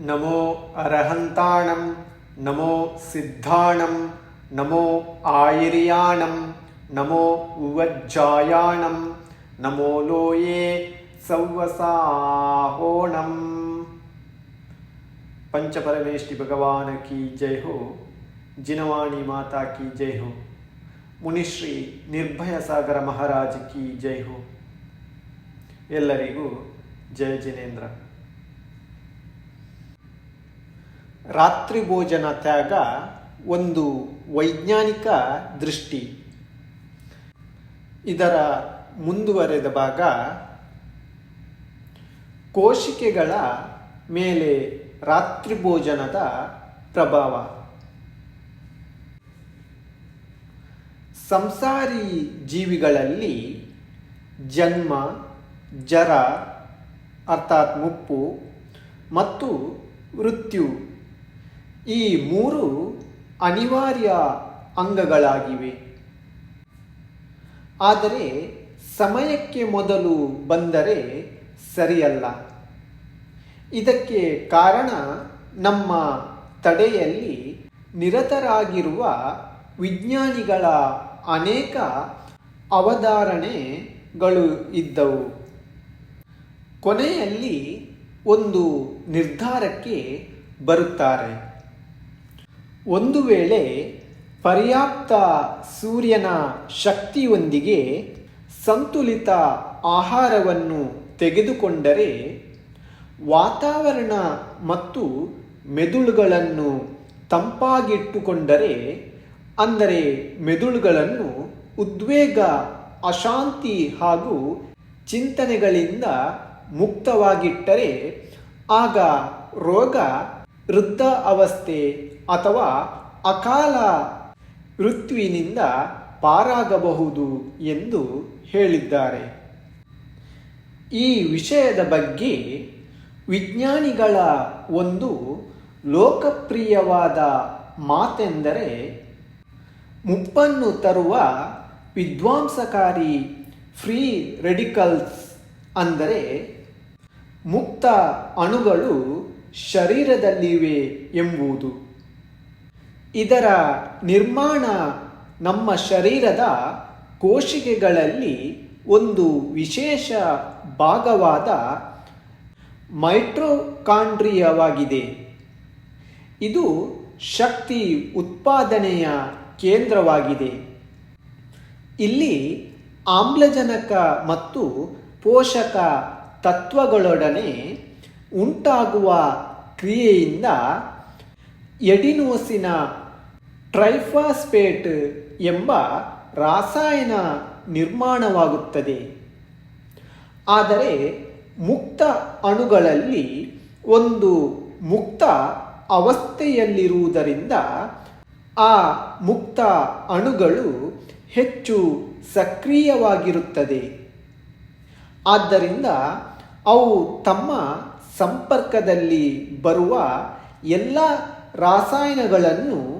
నమో అర్హంతాణం నమో సిద్ధాణం నమో ఆయిర్యాణం నమో ఉవజ్జాయాణం నమో లోయే సౌవసాహోణం పంచపరమేష్ఠి భగవాన్ key జై హో జినవాణి మాతాకి జై హో మునిశ్రీ నిర్భయ సాగర మహారాజుకి ಕಿ హో. ఎల్లరిగూ జయ జినేంద్ర. ರಾತ್ರಿ ಭೋಜನ ತ್ಯಾಗ ಒಂದು ವೈಜ್ಞಾನಿಕ ದೃಷ್ಟಿ. ಇದರ ಮುಂದುವರೆದ ಭಾಗ, ಕೋಶಿಕೆಗಳ ಮೇಲೆ ರಾತ್ರಿ ಭೋಜನದ ಪ್ರಭಾವ. ಸಂಸಾರಿ ಜೀವಿಗಳಲ್ಲಿ ಜನ್ಮ, ಜರ, ಅರ್ಥಾತ್ ಮುಪ್ಪು ಮತ್ತು ಮೃತ್ಯು ಈ ಮೂರು ಅನಿವಾರ್ಯ ಅಂಗಗಳಾಗಿವೆ. ಆದರೆ ಸಮಯಕ್ಕೆ ಮೊದಲು ಬಂದರೆ ಸರಿಯಲ್ಲ. ಇದಕ್ಕೆ ಕಾರಣ ನಮ್ಮ ತಡೆಯಲ್ಲಿ ನಿರತರಾಗಿರುವ ವಿಜ್ಞಾನಿಗಳ ಅನೇಕ ಅವಧಾರಣೆಗಳು ಇದ್ದವು. ಕೊನೆಯಲ್ಲಿ ಒಂದು ನಿರ್ಧಾರಕ್ಕೆ ಬರುತ್ತಾರೆ. ಒಂದು ವೇಳೆ ಪರ್ಯಾಪ್ತ ಸೂರ್ಯನ ಶಕ್ತಿಯೊಂದಿಗೆ ಸಂತುಲಿತ ಆಹಾರವನ್ನು ತೆಗೆದುಕೊಂಡರೆ ವಾತಾವರಣ ಮತ್ತು ಮೆದುಳುಗಳನ್ನು ತಂಪಾಗಿಟ್ಟುಕೊಂಡರೆ, ಅಂದರೆ ಮೆದುಳುಗಳನ್ನು ಉದ್ವೇಗ, ಅಶಾಂತಿ ಹಾಗೂ ಚಿಂತನೆಗಳಿಂದ ಮುಕ್ತವಾಗಿಟ್ಟರೆ, ಆಗ ರೋಗ ವೃದ್ಧ ಅವಸ್ಥೆ ಅಥವಾ ಅಕಾಲ ಋತ್ವಿನಿಂದ ಪಾರಾಗಬಹುದು ಎಂದು ಹೇಳಿದ್ದಾರೆ. ಈ ವಿಷಯದ ಬಗ್ಗೆ ವಿಜ್ಞಾನಿಗಳ ಒಂದು ಲೋಕಪ್ರಿಯವಾದ ಮಾತೆಂದರೆ ಮುಪ್ಪನ್ನು ತರುವ ವಿದ್ವಾಂಸಕಾರಿ ಫ್ರೀ ರೆಡಿಕಲ್ಸ್ ಅಂದರೆ ಮುಕ್ತ ಅಣುಗಳು ಶರೀರದಲ್ಲಿವೆ ಎಂಬುದು. ಇದರ ನಿರ್ಮಾಣ ನಮ್ಮ ಶರೀರದ ಕೋಶಿಕೆಗಳಲ್ಲಿ ಒಂದು ವಿಶೇಷ ಭಾಗವಾದ ಮೈಟ್ರೋಕಾಂಡ್ರಿಯವಾಗಿದೆ. ಇದು ಶಕ್ತಿ ಉತ್ಪಾದನೆಯ ಕೇಂದ್ರವಾಗಿದೆ. ಇಲ್ಲಿ ಆಮ್ಲಜನಕ ಮತ್ತು ಪೋಷಕ ತತ್ವಗಳೊಡನೆ ಉಂಟಾಗುವ ಕ್ರಿಯೆಯಿಂದ ಎಡಿನೋಸಿನ ಟ್ರೈಫಾಸ್ಪೇಟ್ ಎಂಬ ರಾಸಾಯನ ನಿರ್ಮಾಣವಾಗುತ್ತದೆ. ಆದರೆ ಮುಕ್ತ ಅಣುಗಳಲ್ಲಿ ಒಂದು ಮುಕ್ತ ಅವಸ್ಥೆಯಲ್ಲಿರುವುದರಿಂದ ಆ ಮುಕ್ತ ಅಣುಗಳು ಹೆಚ್ಚು ಸಕ್ರಿಯವಾಗಿರುತ್ತದೆ. ಆದ್ದರಿಂದ ಅವು ತಮ್ಮ ಸಂಪರ್ಕದಲ್ಲಿ ಬರುವ ಎಲ್ಲ ರಾಸಾಯನಗಳನ್ನು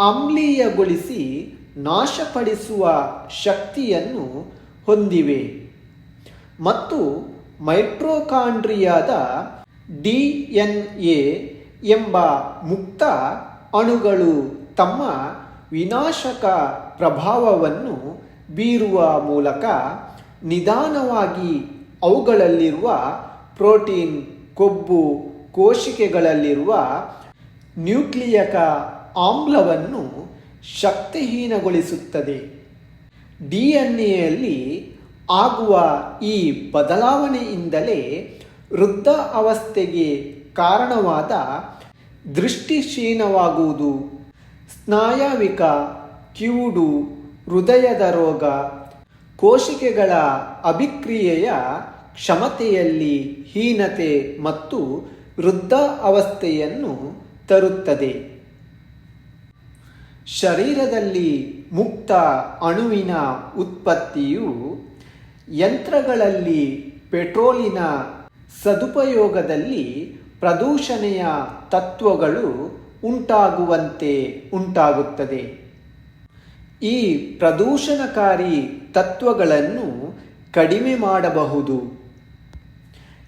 ಆಮ್ಲೀಯಗೊಳಿಸಿ ನಾಶಪಡಿಸುವ ಶಕ್ತಿಯನ್ನು ಹೊಂದಿವೆ. ಮತ್ತು ಮೈಟ್ರೋಕಾಂಡ್ರಿಯಾದ ಡಿ ಎನ್ ಎ ಎಂಬ ಮುಕ್ತ ಅಣುಗಳು ತಮ್ಮ ವಿನಾಶಕ ಪ್ರಭಾವವನ್ನು ಬೀರುವ ಮೂಲಕ ನಿಧಾನವಾಗಿ ಅವುಗಳಲ್ಲಿರುವ ಪ್ರೋಟೀನ್, ಕೊಬ್ಬು, ಕೋಶಿಕೆಗಳಲ್ಲಿರುವ ನ್ಯೂಕ್ಲಿಯಕ ಆಮ್ಲವನ್ನು ಶಕ್ತಿಹೀನಗೊಳಿಸುತ್ತದೆ. ಡಿ ಎನ್ ಎಯಲ್ಲಿ ಆಗುವ ಈ ಬದಲಾವಣೆಯಿಂದಲೇ ವೃದ್ಧ ಅವಸ್ಥೆಗೆ ಕಾರಣವಾದ ದೃಷ್ಟಿಶೀನವಾಗುವುದು. ಸ್ನಾಯವಿಕ, ಕಿವುಡು, ಹೃದಯದ ರೋಗ, ಕೋಶಿಕೆಗಳ ಅಭಿಕ್ರಿಯೆಯ ಕ್ಷಮತೆಯಲ್ಲಿ ಹೀನತೆ ಮತ್ತು ವೃದ್ಧ ಅವಸ್ಥೆಯನ್ನು ತರುತ್ತದೆ. ಶರೀರದಲ್ಲಿ ಮುಕ್ತ ಅಣುವಿನ ಉತ್ಪತ್ತಿಯು ಯಂತ್ರಗಳಲ್ಲಿ ಪೆಟ್ರೋಲಿನ ಸದುಪಯೋಗದಲ್ಲಿ ಪ್ರದೂಷಣೆಯ ತತ್ವಗಳು ಉಂಟಾಗುವಂತೆ ಉಂಟಾಗುತ್ತದೆ. ಈ ಪ್ರದೂಷಣಕಾರಿ ತತ್ವಗಳನ್ನು ಕಡಿಮೆ ಮಾಡಬಹುದು.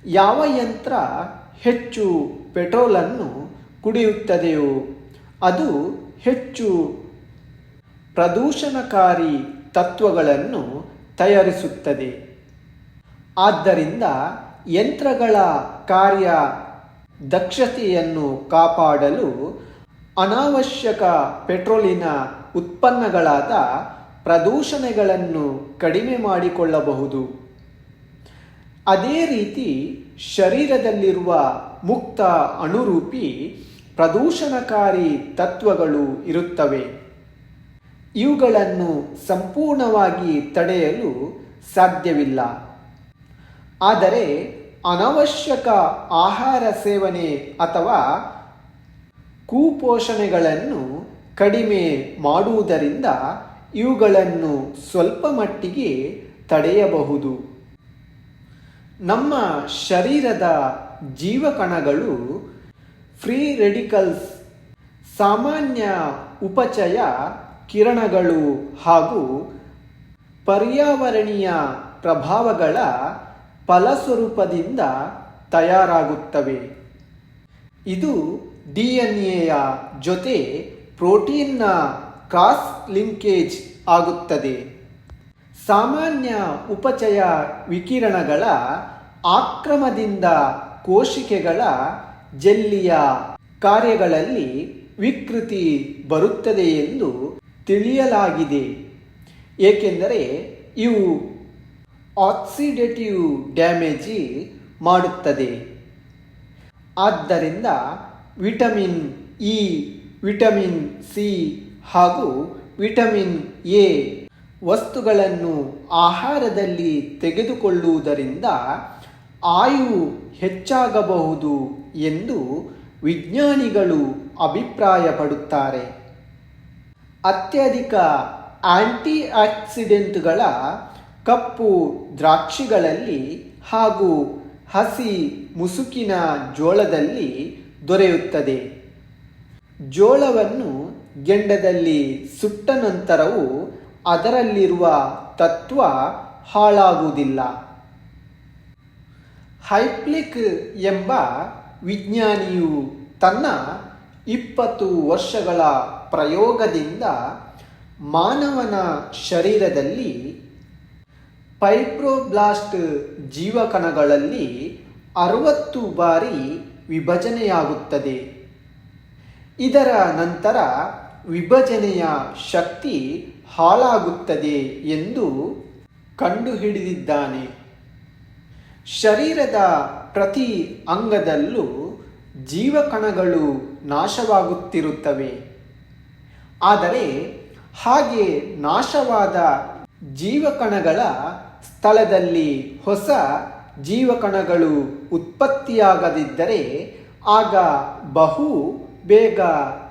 ಯಾವ ಯಂತ್ರ ಹೆಚ್ಚು ಪೆಟ್ರೋಲನ್ನು ಕುಡಿಯುತ್ತದೆಯೋ ಅದು ಹೆಚ್ಚು ಪ್ರದೂಷಣಕಾರಿ ತತ್ವಗಳನ್ನು ತಯಾರಿಸುತ್ತದೆ. ಆದ್ದರಿಂದ ಯಂತ್ರಗಳ ಕಾರ್ಯ ದಕ್ಷತೆಯನ್ನು ಕಾಪಾಡಲು ಅನಾವಶ್ಯಕ ಪೆಟ್ರೋಲಿನ ಉತ್ಪನ್ನಗಳಾದ ಪ್ರದೂಷಣೆಗಳನ್ನು ಕಡಿಮೆ ಮಾಡಿಕೊಳ್ಳಬಹುದು. ಅದೇ ರೀತಿ ಶರೀರದಲ್ಲಿರುವ ಮುಕ್ತ ಅಣುರೂಪಿ ಪ್ರದೂಷಣಕಾರಿ ತತ್ವಗಳು ಇರುತ್ತವೆ. ಇವುಗಳನ್ನು ಸಂಪೂರ್ಣವಾಗಿ ತಡೆಯಲು ಸಾಧ್ಯವಿಲ್ಲ. ಆದರೆ ಅನವಶ್ಯಕ ಆಹಾರ ಸೇವನೆ ಅಥವಾ ಕುಪೋಷಣೆಗಳನ್ನು ಕಡಿಮೆ ಮಾಡುವುದರಿಂದ ಇವುಗಳನ್ನು ಸ್ವಲ್ಪ ಮಟ್ಟಿಗೆ ತಡೆಯಬಹುದು. ನಮ್ಮ ಶರೀರದ ಜೀವಕಣಗಳು ಫ್ರೀ ರೆಡಿಕಲ್ಸ್, ಸಾಮಾನ್ಯ ಉಪಚಯ ಕಿರಣಗಳು ಹಾಗೂ ಪರ್ಯಾವರಣೀಯ ಪ್ರಭಾವಗಳ ಫಲಸ್ವರೂಪದಿಂದ ತಯಾರಾಗುತ್ತವೆ. ಇದು ಡಿ ಎನ್ ಎಯ ಜೊತೆ ಪ್ರೋಟೀನ್ನ ಕ್ರಾಸ್ ಲಿಂಕೇಜ್ ಆಗುತ್ತದೆ. ಸಾಮಾನ್ಯ ಉಪಚಯ ವಿಕಿರಣಗಳ ಆಕ್ರಮದಿಂದ ಕೋಶಿಕೆಗಳ ಜೆಲ್ಲಿಯ ಕಾರ್ಯಗಳಲ್ಲಿ ವಿಕೃತಿ ಬರುತ್ತದೆ ಎಂದು ತಿಳಿಯಲಾಗಿದೆ. ಏಕೆಂದರೆ ಇವು ಆಕ್ಸಿಡೇಟಿವ್ ಡ್ಯಾಮೇಜ್ ಮಾಡುತ್ತದೆ. ಆದ್ದರಿಂದ ವಿಟಮಿನ್ ಇ, ವಿಟಮಿನ್ ಸಿ ಹಾಗೂ ವಿಟಮಿನ್ ಎ ವಸ್ತುಗಳನ್ನು ಆಹಾರದಲ್ಲಿ ತೆಗೆದುಕೊಳ್ಳುವುದರಿಂದ ಆಯು ಹೆಚ್ಚಾಗಬಹುದು ಎಂದು ವಿಜ್ಞಾನಿಗಳು ಅಭಿಪ್ರಾಯಪಡುತ್ತಾರೆ. ಅತ್ಯಧಿಕ ಆಂಟಿ ಆಕ್ಸಿಡೆಂಟ್ಗಳ ಕಪ್ಪು ದ್ರಾಕ್ಷಿಗಳಲ್ಲಿ ಹಾಗೂ ಹಸಿ ಮುಸುಕಿನ ಜೋಳದಲ್ಲಿ ದೊರೆಯುತ್ತದೆ. ಜೋಳವನ್ನು ಗೆಂಡದಲ್ಲಿ ಸುಟ್ಟ ನಂತರವೂ ಅದರಲ್ಲಿರುವ ತತ್ವ ಹಾಳಾಗುವುದಿಲ್ಲ. ಹೈಪ್ಲಿಕ್ ಎಂಬ ವಿಜ್ಞಾನಿಯು ತನ್ನ ಇಪ್ಪತ್ತು ವರ್ಷಗಳ ಪ್ರಯೋಗದಿಂದ ಮಾನವನ ಶರೀರದಲ್ಲಿ ಪೈಪ್ರೋಬ್ಲಾಸ್ಟ್ ಜೀವಕಣಗಳಲ್ಲಿ ಅರವತ್ತು ಬಾರಿ ವಿಭಜನೆಯಾಗುತ್ತದೆ. ಇದರ ನಂತರ ವಿಭಜನೆಯ ಶಕ್ತಿ ಹಾಳಾಗುತ್ತದೆ ಎಂದು ಕಂಡುಹಿಡಿದಿದ್ದಾನೆ. ಶರೀರದ ಪ್ರತಿ ಅಂಗದಲ್ಲೂ ಜೀವಕಣಗಳು ನಾಶವಾಗುತ್ತಿರುತ್ತವೆ. ಆದರೆ ಹಾಗೆ ನಾಶವಾದ ಜೀವಕಣಗಳ ಸ್ಥಳದಲ್ಲಿ ಹೊಸ ಜೀವಕಣಗಳು ಉತ್ಪತ್ತಿಯಾಗದಿದ್ದರೆ ಆಗ ಬಹು ಬೇಗ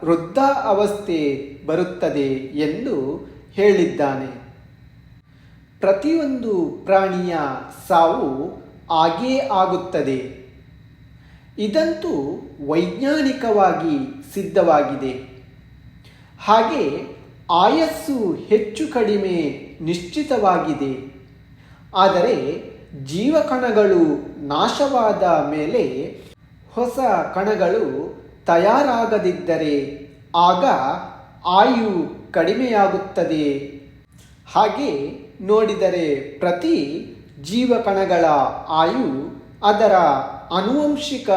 ವೃದ್ಧ ಅವಸ್ಥೆ ಬರುತ್ತದೆ ಎಂದು ಹೇಳಿದ್ದಾನೆ. ಪ್ರತಿಯೊಂದು ಪ್ರಾಣಿಯ ಸಾವು ಆಗೇ ಆಗುತ್ತದೆ. ಇದಂತೂ ವೈಜ್ಞಾನಿಕವಾಗಿ ಸಿದ್ಧವಾಗಿದೆ. ಹಾಗೆ ಆಯಸ್ಸು ಹೆಚ್ಚು ಕಡಿಮೆ ನಿಶ್ಚಿತವಾಗಿದೆ. ಆದರೆ ಜೀವಕಣಗಳು ನಾಶವಾದ ಮೇಲೆ ಹೊಸ ಕಣಗಳು ತಯಾರಾಗದಿದ್ದರೆ ಆಗ ಆಯು ಕಡಿಮೆಯಾಗುತ್ತದೆ. ಹಾಗೆ ನೋಡಿದರೆ ಪ್ರತಿ ಜೀವಕಣಗಳ ಆಯು ಅದರ ಆನುವಂಶಿಕ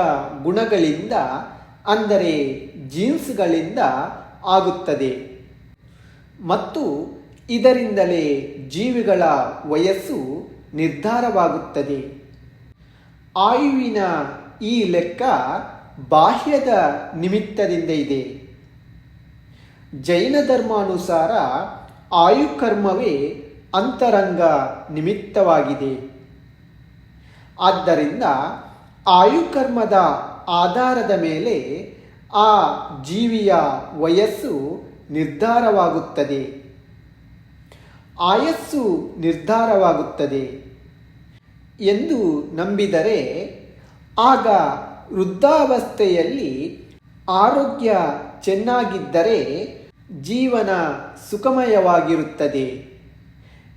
ಗುಣಗಳಿಂದ, ಅಂದರೆ ಜೀನ್ಸ್ಗಳಿಂದ ಆಗುತ್ತದೆ. ಮತ್ತು ಇದರಿಂದಲೇ ಜೀವಿಗಳ ವಯಸ್ಸು ನಿರ್ಧಾರವಾಗುತ್ತದೆ. ಆಯುವಿನ ಈ ಲೆಕ್ಕ ಬಾಹ್ಯದ ನಿಮಿತ್ತದಿಂದ ಇದೆ. ಜೈನ ಧರ್ಮಾನುಸಾರ ಆಯುಕರ್ಮವೇ ಅಂತರಂಗ ನಿಮಿತ್ತವಾಗಿದೆ. ಆದ್ದರಿಂದ ಆಯುಕರ್ಮದ ಆಧಾರದ ಮೇಲೆ ಆ ಜೀವಿಯ ವಯಸ್ಸು ನಿರ್ಧಾರವಾಗುತ್ತದೆ. ಆಯಸ್ಸು ನಿರ್ಧಾರವಾಗುತ್ತದೆ ಎಂದು ನಂಬಿದರೆ ಆಗ ವೃದ್ಧಾವಸ್ಥೆಯಲ್ಲಿ ಆರೋಗ್ಯ ಚೆನ್ನಾಗಿದ್ದರೆ ಜೀವನ ಸುಖಮಯವಾಗಿರುತ್ತದೆ.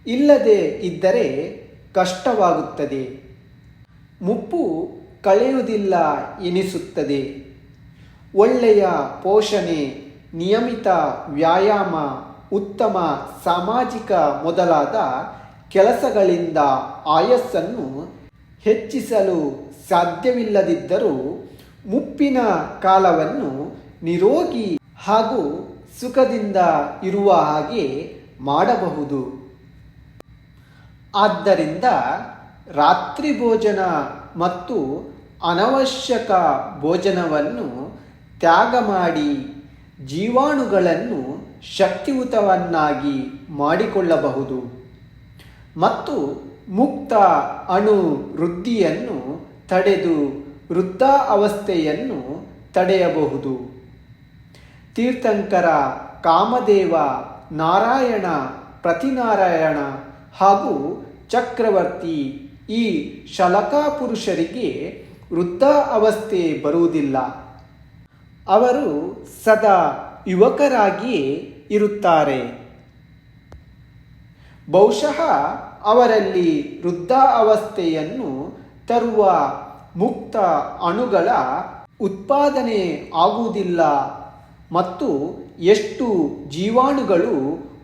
ಇಲ್ಲದೆ ಇದ್ದರೆ ಕಷ್ಟವಾಗುತ್ತದೆ. ಮುಪ್ಪು ಕಳೆಯುವುದಿಲ್ಲ ಎನಿಸುತ್ತದೆ. ಒಳ್ಳೆಯ ಪೋಷಣೆ, ನಿಯಮಿತ ವ್ಯಾಯಾಮ, ಉತ್ತಮ ಸಾಮಾಜಿಕ ಮೊದಲಾದ ಕೆಲಸಗಳಿಂದ ಆಯಸ್ಸನ್ನು ಹೆಚ್ಚಿಸಲು ಸಾಧ್ಯವಿಲ್ಲದಿದ್ದರೂ ಮುಪ್ಪಿನ ಕಾಲವನ್ನು ನಿರೋಗಿ ಹಾಗೂ ಸುಖದಿಂದ ಇರುವ ಹಾಗೆ ಮಾಡಬಹುದು. ಆದ್ದರಿಂದ ರಾತ್ರಿ ಭೋಜನ ಮತ್ತು ಅನವಶ್ಯಕ ಭೋಜನವನ್ನು ತ್ಯಾಗ ಮಾಡಿ ಜೀವಾಣುಗಳನ್ನು ಶಕ್ತಿಯುತವನ್ನಾಗಿ ಮಾಡಿಕೊಳ್ಳಬಹುದು. ಮತ್ತು ಮುಕ್ತ ಅಣು ವೃದ್ಧಿಯನ್ನು ತಡೆದು ವೃದ್ಧ ಅವಸ್ಥೆಯನ್ನು ತಡೆಯಬಹುದು. ತೀರ್ಥಂಕರ ಕಾಮದೇವ ನಾರಾಯಣ, ಪ್ರತಿನಾರಾಯಣ ಹಾಗೂ ಚಕ್ರವರ್ತಿ ಈ ಶಲಕಾ ಪುರುಷರಿಗೆ ವೃದ್ಧ ಅವಸ್ಥೆ ಬರುವುದಿಲ್ಲ. ಅವರು ಸದಾ ಯುವಕರಾಗಿಯೇ ಇರುತ್ತಾರೆ. ಬಹುಶಃ ಅವರಲ್ಲಿ ವೃದ್ಧ ಅವಸ್ಥೆಯನ್ನು ತರುವ ಮುಕ್ತ ಅಣುಗಳ ಉತ್ಪಾದನೆ ಆಗುವುದಿಲ್ಲ ಮತ್ತು ಎಷ್ಟು ಜೀವಾಣುಗಳು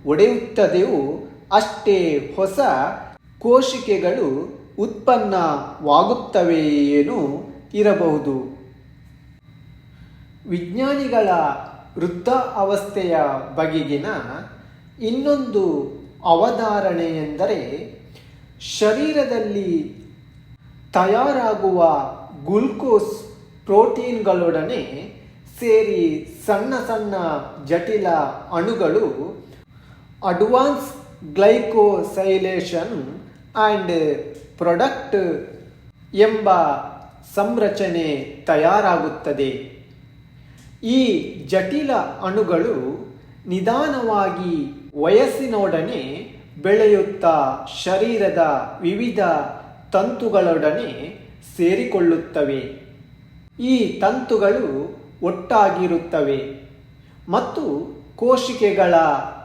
ಒಡೆಯುತ್ತದೆಯೋ ಅಷ್ಟೇ ಹೊಸ ಕೋಶಿಕೆಗಳು ಉತ್ಪನ್ನವಾಗುತ್ತವೆಯೇನೂ ಇರಬಹುದು. ವಿಜ್ಞಾನಿಗಳ ವೃದ್ಧ ಅವಸ್ಥೆಯ ಬಗೆಗಿನ ಇನ್ನೊಂದು ಅವಧಾರಣೆ ಎಂದರೆ ಶರೀರದಲ್ಲಿ ತಯಾರಾಗುವ ಗ್ಲುಕೋಸ್ ಪ್ರೋಟೀನ್ಗಳೊಡನೆ ಸೇರಿ ಸಣ್ಣ ಸಣ್ಣ ಜಟಿಲ ಅಣುಗಳು ಅಡ್ವಾನ್ಸ್ ಗ್ಲೈಕೋಸೈಲೇಷನ್ ಆ್ಯಂಡ್ ಪ್ರೊಡಕ್ಟ್ ಎಂಬ ಸಂರಚನೆ ತಯಾರಾಗುತ್ತದೆ. ಈ ಜಟಿಲ ಅಣುಗಳು ನಿಧಾನವಾಗಿ ವಯಸ್ಸಿನೊಡನೆ ಬೆಳೆಯುತ್ತಾ ಶರೀರದ ವಿವಿಧ ತಂತುಗಳೊಡನೆ ಸೇರಿಕೊಳ್ಳುತ್ತವೆ. ಈ ತಂತುಗಳು ಒಟ್ಟಾಗಿರುತ್ತವೆ ಮತ್ತು ಕೋಶಿಕೆಗಳ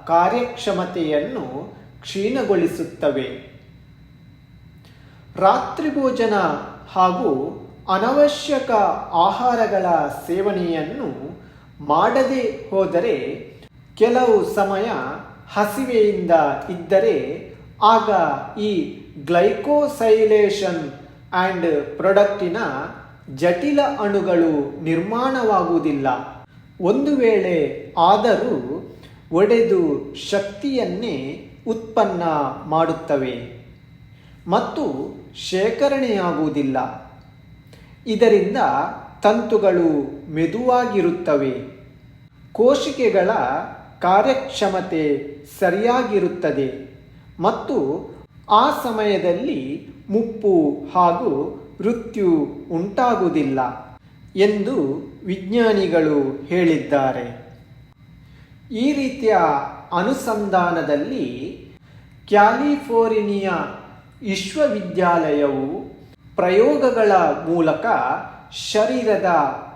ಕಾರ್ಯಕ್ಷಮತೆಯನ್ನು ಕ್ಷೀಣಗೊಳಿಸುತ್ತವೆ. ರಾತ್ರಿ ಭೋಜನ ಹಾಗೂ ಅನವಶ್ಯಕ ಆಹಾರಗಳ ಸೇವನೆಯನ್ನು ಮಾಡದೆ ಹೋದರೆ ಕೆಲವು ಸಮಯ ಹಸಿವೆಯಿಂದ ಇದ್ದರೆ ಆಗ ಈ ಗ್ಲೈಕೋಸೈಲೇಷನ್ ಆ್ಯಂಡ್ ಪ್ರೊಡಕ್ಟಿನ ಜಟಿಲ ಅಣುಗಳು ನಿರ್ಮಾಣವಾಗುವುದಿಲ್ಲ. ಒಂದು ವೇಳೆ ಆದರೂ ಒಡೆದು ಶಕ್ತಿಯನ್ನೇ ಉತ್ಪನ್ನ ಮಾಡುತ್ತವೆ. ಮತ್ತು ಶೇಖರಣೆಯಾಗುವುದಿಲ್ಲ. ಇದರಿಂದ ತಂತುಗಳು ಮೆದುವಾಗಿರುತ್ತವೆ. ಕೋಶಿಕೆಗಳ ಕಾರ್ಯಕ್ಷಮತೆ ಸರಿಯಾಗಿರುತ್ತದೆ ಮತ್ತು ಆ ಸಮಯದಲ್ಲಿ ಮುಪ್ಪು ಹಾಗೂ ಮೃತ್ಯು ಉಂಟಾಗುವುದಿಲ್ಲ ಎಂದು ವಿಜ್ಞಾನಿಗಳು ಹೇಳಿದ್ದಾರೆ. ಈ ರೀತಿಯ ಅನುಸಂಧಾನದಲ್ಲಿ ಕ್ಯಾಲಿಫೋರ್ನಿಯಾ ವಿಶ್ವವಿದ್ಯಾಲಯವು ಪ್ರಯೋಗಗಳ ಮೂಲಕ ಶರೀರದ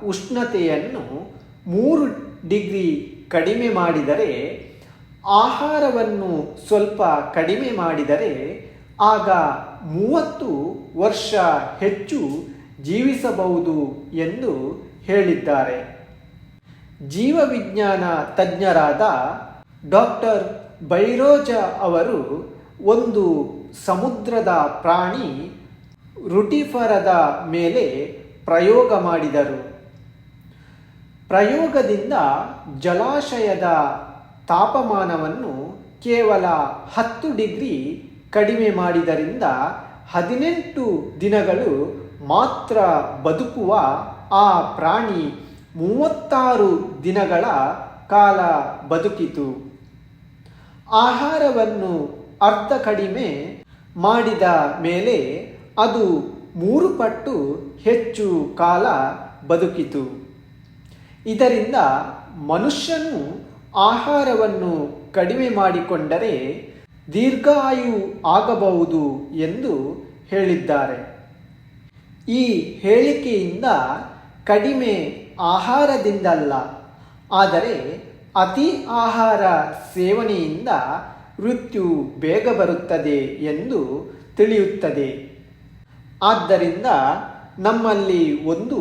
ಉಷ್ಣತೆಯನ್ನು ಮೂರು ಡಿಗ್ರಿ ಕಡಿಮೆ ಮಾಡಿದರೆ, ಆಹಾರವನ್ನು ಸ್ವಲ್ಪ ಕಡಿಮೆ ಮಾಡಿದರೆ, ಆಗ ಮೂವತ್ತು ವರ್ಷ ಹೆಚ್ಚು ಜೀವಿಸಬಹುದು ಎಂದು ಹೇಳಿದ್ದಾರೆ. ಜೀವವಿಜ್ಞಾನ ತಜ್ಞರಾದ ಡಾಕ್ಟರ್ ಬೈರೋಜ ಅವರು ಒಂದು ಸಮುದ್ರದ ಪ್ರಾಣಿ ರುಟಿಫರದ ಮೇಲೆ ಪ್ರಯೋಗ ಮಾಡಿದರು. ಪ್ರಯೋಗದಿಂದ ಜಲಾಶಯದ ತಾಪಮಾನವನ್ನು ಕೇವಲ ಹತ್ತು ಡಿಗ್ರಿ ಕಡಿಮೆ ಮಾಡಿದರಿಂದ ಹದಿನೆಂಟು ದಿನಗಳು ಮಾತ್ರ ಬದುಕುವ ಆ ಪ್ರಾಣಿ ಮೂವತ್ತಾರು ದಿನಗಳ ಕಾಲ ಬದುಕಿತು. ಆಹಾರವನ್ನು ಅರ್ಧ ಕಡಿಮೆ ಮಾಡಿದ ಮೇಲೆ ಅದು ಮೂರು ಪಟ್ಟು ಹೆಚ್ಚು ಕಾಲ ಬದುಕಿತು. ಇದರಿಂದ ಮನುಷ್ಯನು ಆಹಾರವನ್ನು ಕಡಿಮೆ ಮಾಡಿಕೊಂಡರೆ ದೀರ್ಘಾಯು ಆಗಬಹುದು ಎಂದು ಹೇಳಿದ್ದಾರೆ. ಈ ಹೇಳಿಕೆಯಿಂದ ಕಡಿಮೆ ಆಹಾರದಿಂದಲ್ಲ, ಆದರೆ ಅತಿ ಆಹಾರ ಸೇವನೆಯಿಂದ ಮೃತ್ಯು ಬೇಗ ಬರುತ್ತದೆ ಎಂದು ತಿಳಿಯುತ್ತದೆ. ಆದ್ದರಿಂದ ನಮ್ಮಲ್ಲಿ ಒಂದು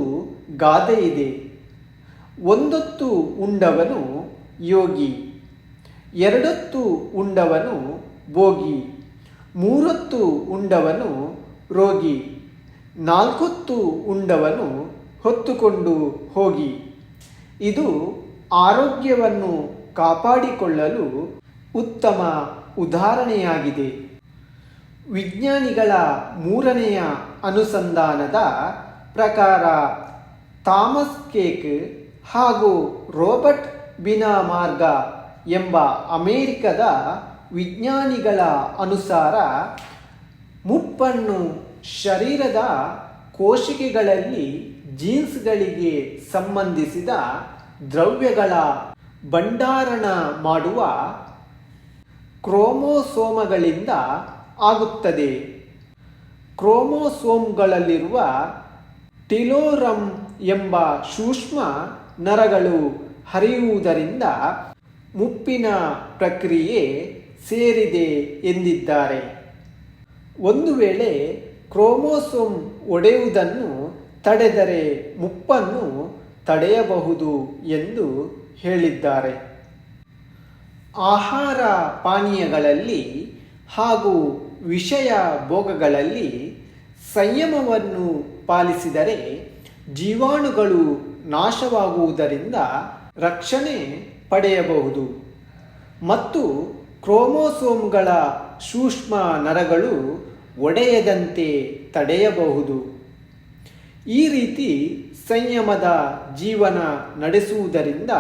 ಗಾದೆ ಇದೆ. ಒಂದೊತ್ತು ಉಂಡವನು ಯೋಗಿ, ಎರಡೊತ್ತು ಉಂಡವನು ಭೋಗಿ, ಮೂರೊತ್ತು ಉಂಡವನು ರೋಗಿ, ನಾಲ್ಕೊತ್ತು ಉಂಡವನು ಹೊತ್ತುಕೊಂಡು ಹೋಗಿ. ಇದು ಆರೋಗ್ಯವನ್ನು ಕಾಪಾಡಿಕೊಳ್ಳಲು ಉತ್ತಮ ಉದಾಹರಣೆಯಾಗಿದೆ. ವಿಜ್ಞಾನಿಗಳ ಮೂರನೆಯ ಅನುಸಂಧಾನದ ಪ್ರಕಾರ ಥಾಮಸ್ ಕೇಕ್ ಹಾಗೂ ರೋಬರ್ಟ್ ಬಿನಾಮಾರ್ಗ ಎಂಬ ಅಮೇರಿಕದ ವಿಜ್ಞಾನಿಗಳ ಅನುಸಾರ ಮುಪ್ಪನ್ನು ಶರೀರದ ಕೋಶಿಕೆಗಳಲ್ಲಿ ಜೀನ್ಸ್ಗಳಿಗೆ ಸಂಬಂಧಿಸಿದ ದ್ರವ್ಯಗಳ ಭಂಡಾರಣ ಮಾಡುವ ಕ್ರೋಮೋಸೋಮಗಳಿಂದ ಆಗುತ್ತದೆ. ಕ್ರೋಮೋಸೋಮ್ಗಳಲ್ಲಿರುವ ಟಿಲೋರಮ್ ಎಂಬ ಸೂಕ್ಷ್ಮ ನರಗಳು ಹರಿಯುವುದರಿಂದ ಮುಪ್ಪಿನ ಪ್ರಕ್ರಿಯೆ ಸೇರಿದೆ ಎಂದಿದ್ದಾರೆ. ಒಂದು ವೇಳೆ ಕ್ರೋಮೋಸೋಮ್ ಒಡೆಯುವುದನ್ನು ತಡೆದರೆ ಮುಪ್ಪನ್ನು ತಡೆಯಬಹುದು ಎಂದು ಹೇಳಿದ್ದಾರೆ. ಆಹಾರ ಪಾನೀಯಗಳಲ್ಲಿ ಹಾಗೂ ವಿಷಯ ಭೋಗಗಳಲ್ಲಿ ಸಂಯಮವನ್ನು ಪಾಲಿಸಿದರೆ ಜೀವಾಣುಗಳು ನಾಶವಾಗುವುದರಿಂದ ರಕ್ಷಣೆ ಪಡೆಯಬಹುದು. ಮತ್ತು ಕ್ರೋಮೋಸೋಮ್ಗಳ ಸೂಕ್ಷ್ಮ ನರಗಳು ಒಡೆಯದಂತೆ ತಡೆಯಬಹುದು. ಈ ರೀತಿ ಸಂಯಮದ ಜೀವನ ನಡೆಸುವುದರಿಂದ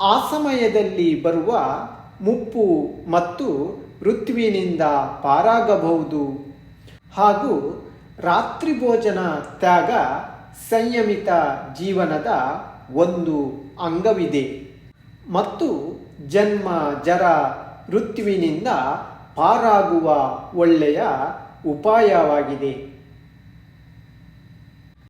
ಆ ಸಮಯದಲ್ಲಿ ಬರುವ ಮುಪ್ಪು ಮತ್ತು ಋತ್ವಿನಿಂದ ಪಾರಾಗಬಹುದು. ಹಾಗೂ ರಾತ್ರಿ ಭೋಜನ ತ್ಯಾಗ ಸಂಯಮಿತ ಜೀವನದ ಒಂದು ಅಂಗವಿದೆ. ಮತ್ತು ಜನ್ಮ, ಜರ, ಋತ್ವಿನಿಂದ ಪಾರಾಗುವ ಒಳ್ಳೆಯ ಉಪಾಯವಾಗಿದೆ.